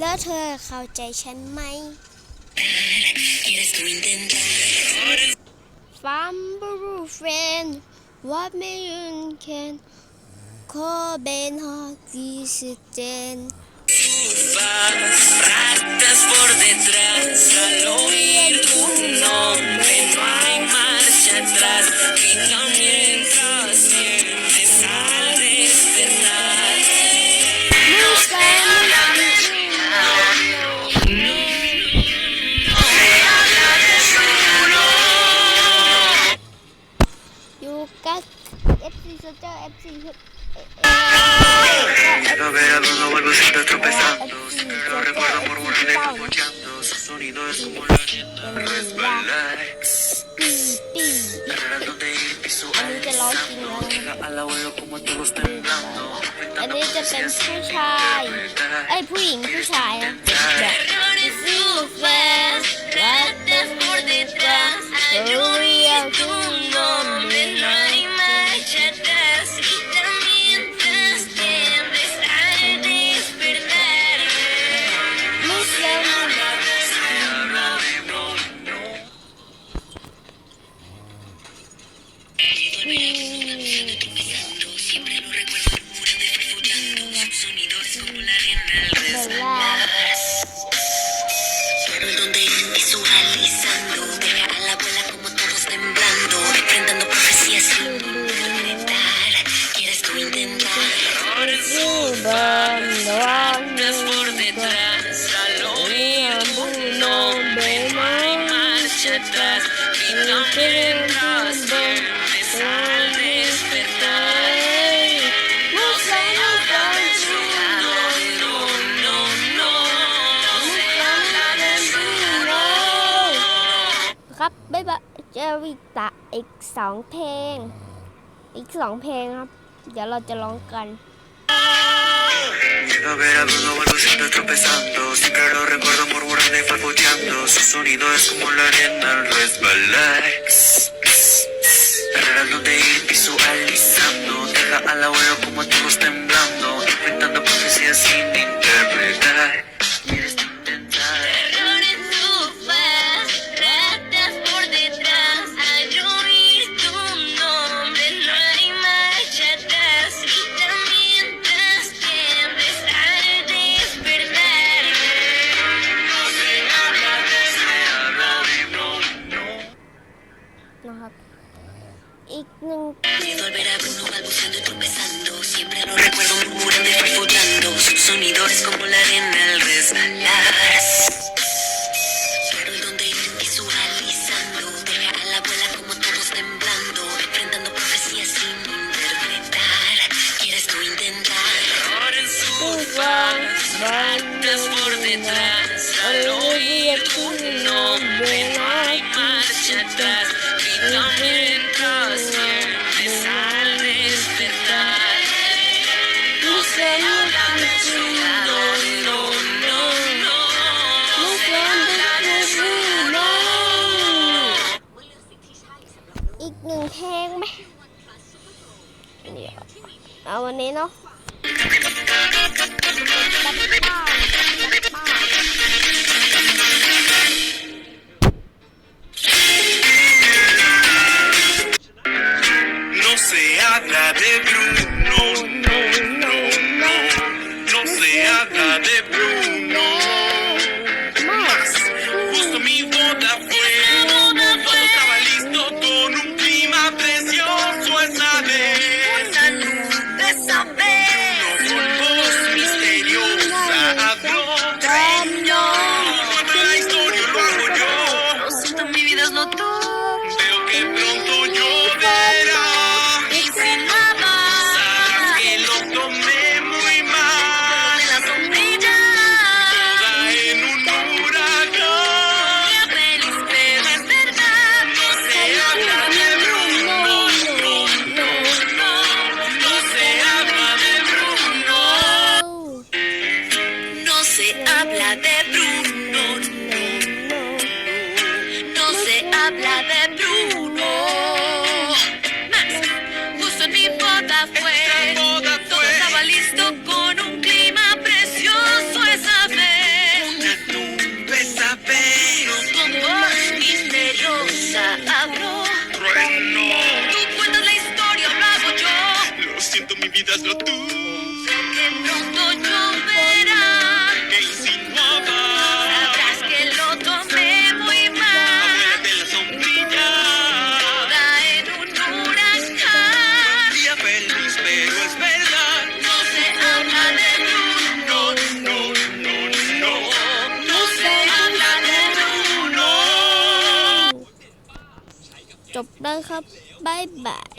แล้วเธอเข้าใจฉันไหม Fumble friend What you can Copenhagen Ratas por detrás al oír tu nombre no hay marcha atrás โซเจอร์ FC เ Llega verano no vuelvo siempre tropezando Siempre lo recuerdo murmurando y escuchando Su sonido es como la arena al resbalar ปีปี Carrera donde ir visualizando Deja al abuelo como todos temblando อันนี้จะเป็นผู้ชายไอ้ยผู้หญิงผู้ชายอะแบบ Silver ครับบ๊ายบายเจอวิตะอีกสองเพลง อีกสองเพลงครับ เดี๋ยวเราจะร้องกัน Llega verano, no vuelvo siempre tropezando Siempre lo recuerdo murmurando y farfullando Su sonido es como la arena al resbalar Carreras donde ir visualizando Deja al abuelo Me volverá Bruno balbuceando y tropezando. Siempre a lo recuerdo murmurando y farfullando. Su sonido como la arena al resbalar. Claro, y donde visualizando. Deja a la abuela como todos temblando. Enfrentando profecías sin interpretar. Quieres tú intentar. Ahora en su faldas por detrás. Al oír tu nombre, no hay marcha atrás. Grítame. เอาวันนี้เนาะ mi vida es lo tú. Sé que pronto lloverá. Que insinuaba. Sabrás que lo tomé muy mal. de la sombrilla. Boda en un huracán. Día feliz, pero es verdad. No se habla de Bruno. No, no, no, no. No se habla de Bruno. จบแล้วครับบายบาย